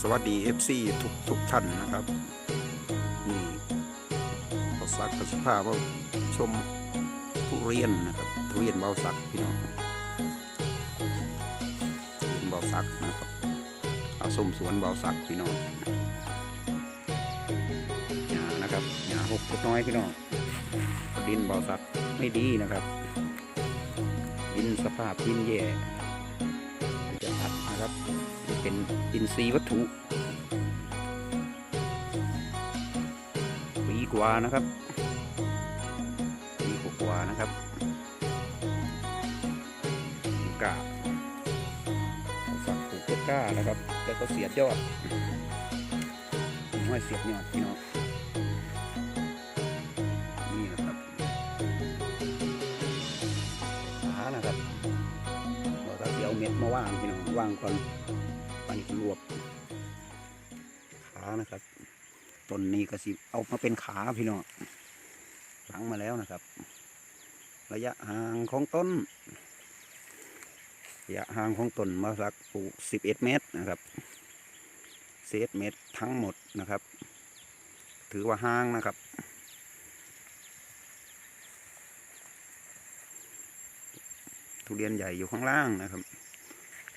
สวัสดี FC ทุกทุกท่านนะครับนี่เบาสักกับสภาพว่าชมทุเรียนนะครับทุเรียนเบาสักพี่น้องทุเรีนเบาสักนะครับเอาส้มสวนเบาสักพี่น้องหญ้านะครับหญ้าหกเล็กน้อยพี่น้องดินเบาสักไม่ดีนะครับ ดินสภาพดินแย่จะตัดนะครับ เป็นอินทรีย์วัตถุปีกว่านะครับปีกว่านะครับกาฝักปลูกต้นกล้านะครับ แล้วก็เสียดยอดห้อยเสียดยอดพี่น้องนี่นะครับขานะครับเราก็เอาเม็ดมาว่างพี่น้องว่างก่อน นะครับต้นนี้ก็สิเอามาเป็นขาพี่น้องหลังมาแล้วนะครับ ระยะห่างของต้นระยะห่างของต้นมาสักปลูก11เอ็ดเมตรนะครับ11เมตรทั้งหมดนะครับ ถือว่าห่างนะครับทุเรียนใหญ่อยู่ข้างล่างนะครับ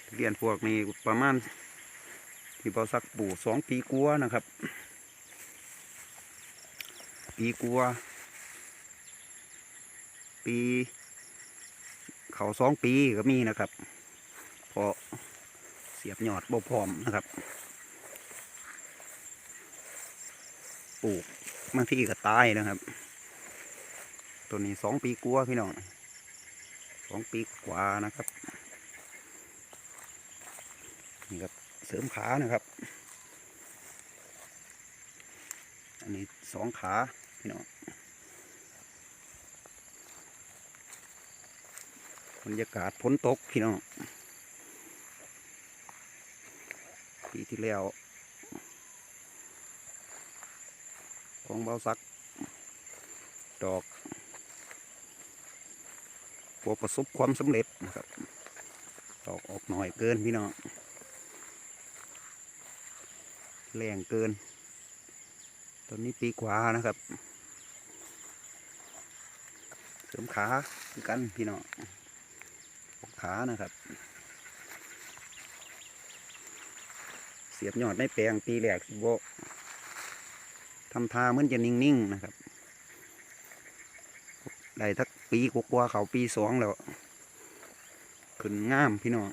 ทุเรียนพวกนี้ประมาณ ที่เราสักปลูกสองปีกัวานะครับ ปีกัวาปี เขาสองปีก็มีนะครับ พอเสียบยอดบ่พร้อมนะครับ ปลูกบางที่ก็ตายนะครับ ตัวนี้สองปีกัวาพี่น้องสองปีกว่านะครับนี่ครับ เสริมขานะครับ อันนี้สองขาพี่น้องบรรยากาศฝนตกพี่น้องปีที่แล้ว ของเบาสัก ดอกบัวประสบความสำเร็จนะครับ ดอกออกหน่อยเกินพี่น้อง แรงเกิน ตอนนี้ปีกว่านะครับ เสริมขาคือกันพี่น้องขานะครับ เสียบยอดในแปลงปีแรกสิโบทำทาเหมือนจะนิ่งๆนะครับ ได้ทักปีกว่าเขาปีสองแล้ว ขึ้นงามพี่น้อง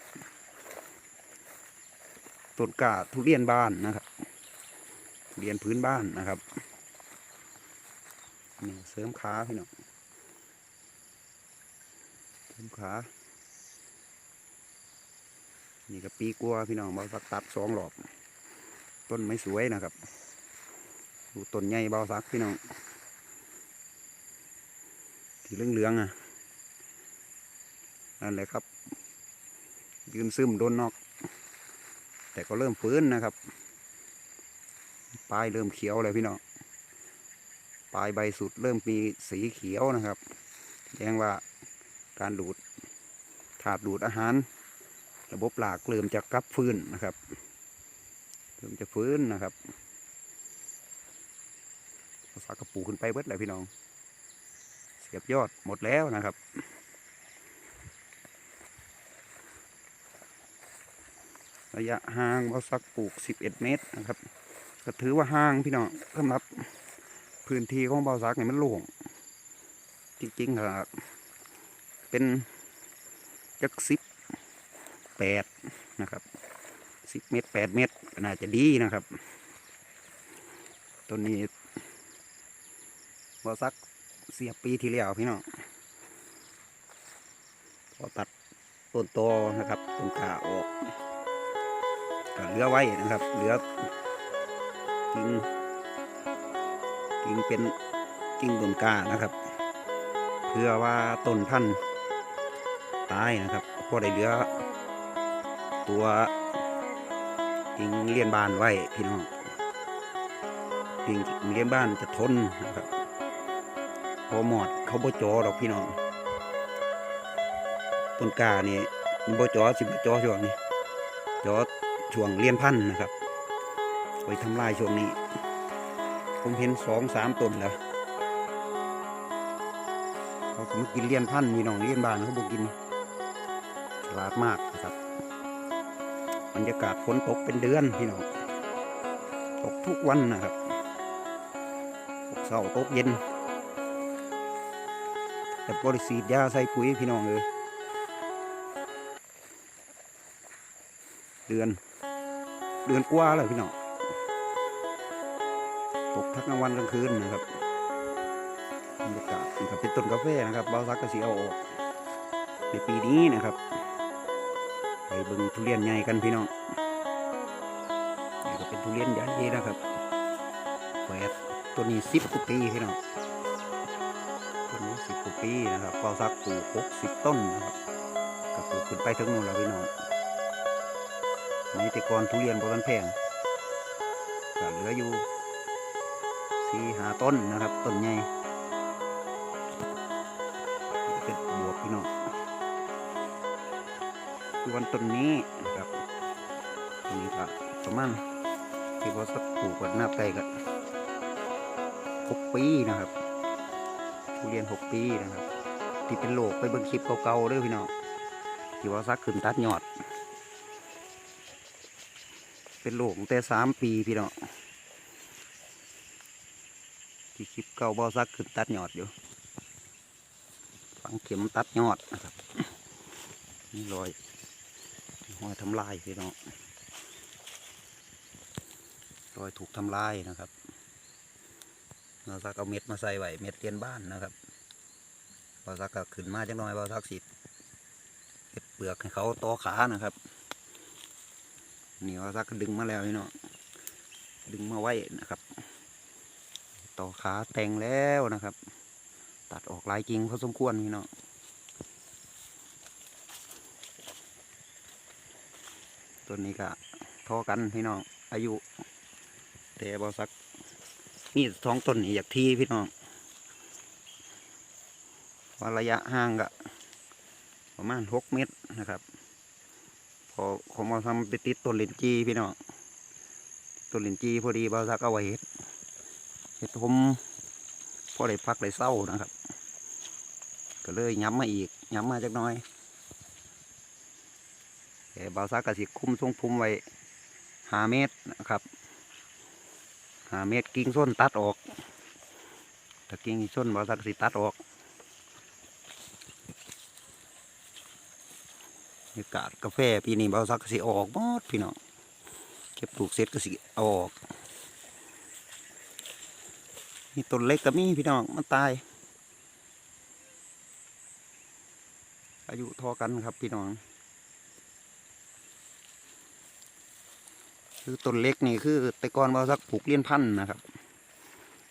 ต้นกาทุเรียนบานนะครับ รียนพื้นบ้านนะครับนี่เสริมขาพี่น้องเสริมขา นี่ก็ปีกัวพี่น้องเบาสักตัดสองหลอกต้นไม่สวยนะครับ ดูต้นใหญ่เบาสักพี่น้องที่เหลืองๆอะนั่นแหละครับ ยืนซึมโดนนอก แต่ก็เริ่มฟื้นนะครับ ปลายเริ่มเขียวเลยพี่น้องปลายใบสุดเริ่มมีสีเขียวนะครับแสดงว่าการดูดถาดดูดอาหาร ระบบหลากเริ่มจะกลับฟื้นนะครับเริ่มจะฟื้นนะครับเอาสากกระปูขึ้นไปเบิดเลยพี่น้อง เสียบยอดหมดแล้วนะครับระยะห่างเราสักปลูก 11 เมตรนะครับ ก็ถือว่าห่างพี่น้องสำหรับพื้นที่ของเบาสักเนี่ยมันโล่งจริงๆครับเป็นจักสิบแปดนะครับสิบเมตรแปดเมตรน่าจะดีนะครับต้นนี้เบาสักเสียปีที่แล้วพี่น้องพอตัดต้นโตนะครับต้นขาออกก็เหลือไว้นะครับ เหลือ กิ่งกิ่งเป็นกิ่งต้นก้านะครับ เพื่อว่าต้นพันธุ์ตายนะครับพอได้เหลือ ตัวกิ่งเลี้ยนบ้านไว้พี่น้องกิ่งเลี้ยนบ้านจะทนนะครับพอหมอดเขาบ่จอดอกพี่น้องต้นกล้านี่มันบ่จอสิบ่จอช่วงนี้จอช่วงเลี้ยนพันธุ์นะครับ ไปทำลายช่วงนี้ ผมเห็นสองสามต้นแล้ว เขาก็มากินเลี้ยนพันธุ์มีน้องเลี้ยนบานเขาบอกกินฉลาดมากนะครับบรรยากาศฝนตกเป็นเดือนพี่น้องตกทุกวันนะครับตกเช้าตกเย็น แต่บริสีดยาใส่ปุ๋ยพี่น้องเลยเดือน เดือนกว่าแล้วพี่น้อง ตกทั้งกลางวันกลางคืนนะครับบรรยากาศนี่ก็เป็นต้นกาแฟนะครับบาซักก็สีเอาออกในปีนี้นะครับไปเบิ่งทุเรียนใหญ่กันพี่น้องนี่ก็เป็นทุเรียนใหญ่นะครับแหวดตัวนี้สิบกว่าปีพี่น้องต้นนี้สิบกว่าปีนะครับบาซักปลูกหกสิบต้นนะครับก็ปลูกขึ้นไปถึงนู่นแล้วพี่น้องในแต่ก่อนทุเรียนบนแพงก็เหลืออยู่ สี่หาต้นนะครับต้นใหญ่เป็นบวกพี่น้องคือวันต้นนี้นะครับต้นนี้ก็ประมาณที่ว่าสักปลูกกันหน้าไปกันหกปีนะครับทุเรียนหกปีนะครับ ที่เป็นโลกไปเบิ่งคลิปเก่าๆด้วยพี่น้องที่ว่าสักขึ้นตัดยอด เป็นโลกตั้งแต่สามปีพี่น้อง ที่คลิปเก่าบ่ซักขึ้นตัดยอดอยู่ฝังเข็มตัดยอดนะครับ นี่รอยรอยทำลายพี่น้องรอยถูกทำลายนะครับเราซักเอาเม็ดมาใส่ไว้เม็ดเตียนบ้านนะครับเราซักก็ขึ้นมาจังน้อยเราซักสิเก็บเปลือกให้เขาต่อขานะครับนี่เราซักก็ดึงมาแล้วพี่น้องดึงมาไว้นะครับ ต่อขาแต่งแล้วนะครับ ตัดออกลายกิ่งพอสมควรพี่น้องต้นนี้ก็เทอกันพี่น้องอายุแต่บอสักมีท้องต้นนี่อยากที่พี่น้องว่าระยะห่างก็ประมาณหกเมตรนะครับ พอของบอทำไปติดต้นเลนจีพี่น้องต้นเลนจีพอดีบอสักเอาไว้เห็ด ห็ดผมพอได้พักได้เศร้านะครับ ก็เลยย้ำมาอีกย้ำมาจักน้อยแต่บาวซักกสิคุ้มทรงพุ่มไว้หาเมตรนะครับหาเมตรกิ่งส้นตัดออกถ้ากิ่งส้นบาวซักสิตัดออกบรรยากาศกาแฟปีนี้บาวซักกสิออกหมดพี่น้องเก็บปลูกเสร็จก็สิออก มีต้นเล็กก็มีพี่น้องมันตาย อายุทอกันครับพี่น้องคือต้นเล็กนี่คือ แต่ก่อนเราสักปลูกเลี้ยนพันธุ์นะครับ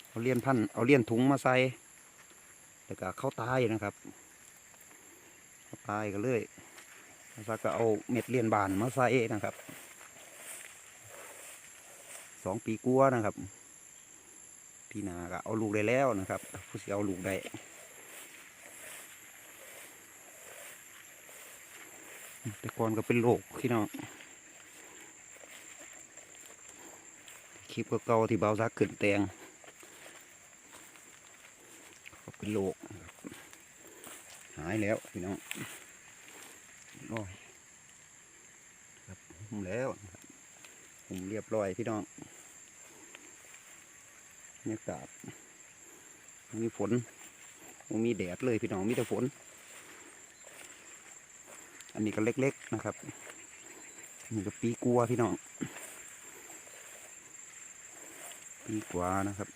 เอาเลี้ยนพันธุ์เอาเลี้ยนถุงมาใส่แล้วก็เข้าตายนะครับเข้าตายก็เลยเราสักก็เอาเม็ดเลี้ยนบานมาใส่นะครับสองปีกลัวนะครับ พี่นาก็เอาลูกได้แล้วนะครับ ผู้สิเอาลูกได้แต่ก่อนก็เป็นโรคพี่น้องคลิปเก่าๆที่เบาซักขึ้นแตงก็เป็นโรคหายแล้วพี่น้องร้อยครับหุ่มแล้วหุ่มเรียบร้อยพี่น้อง บรรยากาศมีฝนมีแดดเลยพี่น้องมีแต่ฝน อันนี้ก็เล็กๆนะครับนี่ก็ปีกัวพี่น้อง ปีกัวนะครับ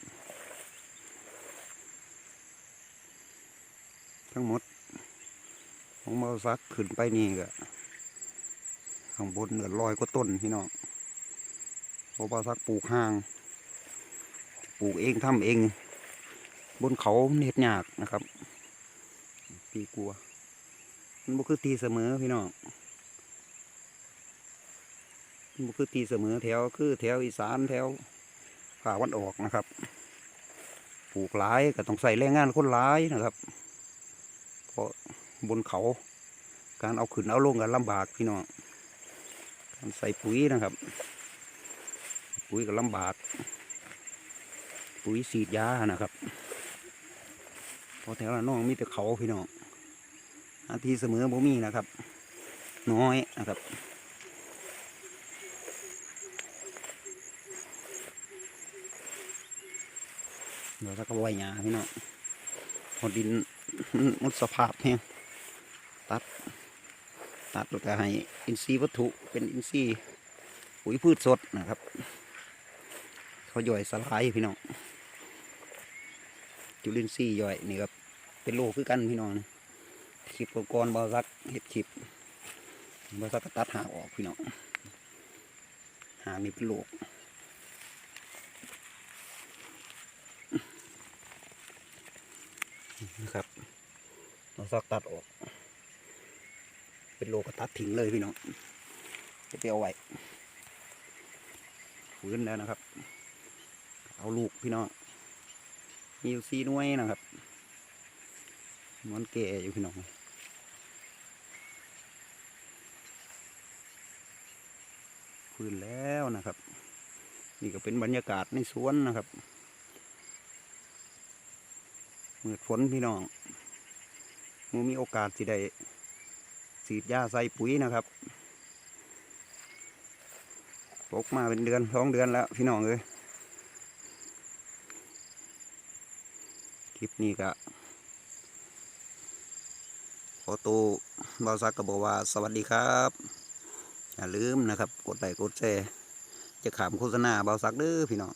ทั้งหมด ของเมาซักขึ้นไปนี่ก็ข้างบนเหนือลอยกว่าต้นพี่น้องเพราะว่าซักปลูกห่าง ปลูกเองทำเอง บนเขาเน็ดยากนะครับ ปีกลัว มันบ่คือตีเสมอพี่น้องบ่คือตีเสมอแถวคือแถวอีสานแถวภาควันออกนะครับ ปลูกหลายก็ต้องใส่แรงงานคนหลายนะครับ เพราะบนเขาการเอาขึ้นเอาลงกันลำบากพี่น้องการใส่ปุ๋ยนะครับ ปุ๋ยก็ลำบาก ปุ๋ยสีดยานะครับเพอแถวละน้องมีแต่เขาพี่น้องหาที่เสมอบ่มีนะครับ น้อยนะครับเดี๋ยวถ้าก็ไว้หยาพี่น้องพอดินมุดสภาพเนี่ยตัด ตัดแล้วก็ให้อินทรีย์วัตถุเป็นอินทรีย์ปุ๋ยพืชสดนะครับ เขาย่อยสลายพี่น้อง จุลินทรีย์ย่อยนี่ครับเป็นโรคคือกันพี่น้องนะคลิปก่อนบาซักเห็ดคลิปบาซักก็ตัดหางออกพี่น้องหางนี่เป็นโรคนะครับเราซอกตัดออก เป็นโลก็ตัดทิ้งเลยพี่น้องจะไปเอาไว้ฟื้นแล้วนะครับ เอาลูกพี่น้อง มีอยู่สี่หน่วยนะครับมันแก่อยู่พี่น้องฟื้นแล้วนะครับ นี่ก็เป็นบรรยากาศในสวนนะครับมืดฝนพี่น้องมูมีโอกาสสิได้สีดยาใส่ปุ๋ยนะครับตกมาเป็นเดือนสองเดือนแล้วพี่น้องเอ้ย คลิปนี้ก็ขอตัวบาวซักก็บอกว่าสวัสดีครับ อย่าลืมนะครับ กดไลค์กดแชร์จะขามโฆษณาบาวซักเด้อพี่น้อง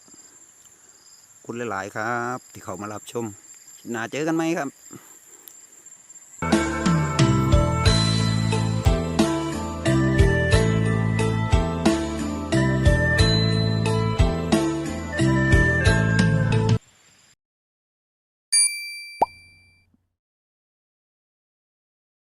คุณหลาย ๆ ครับ ที่เขามารับชมนาเจอกันไหมครับ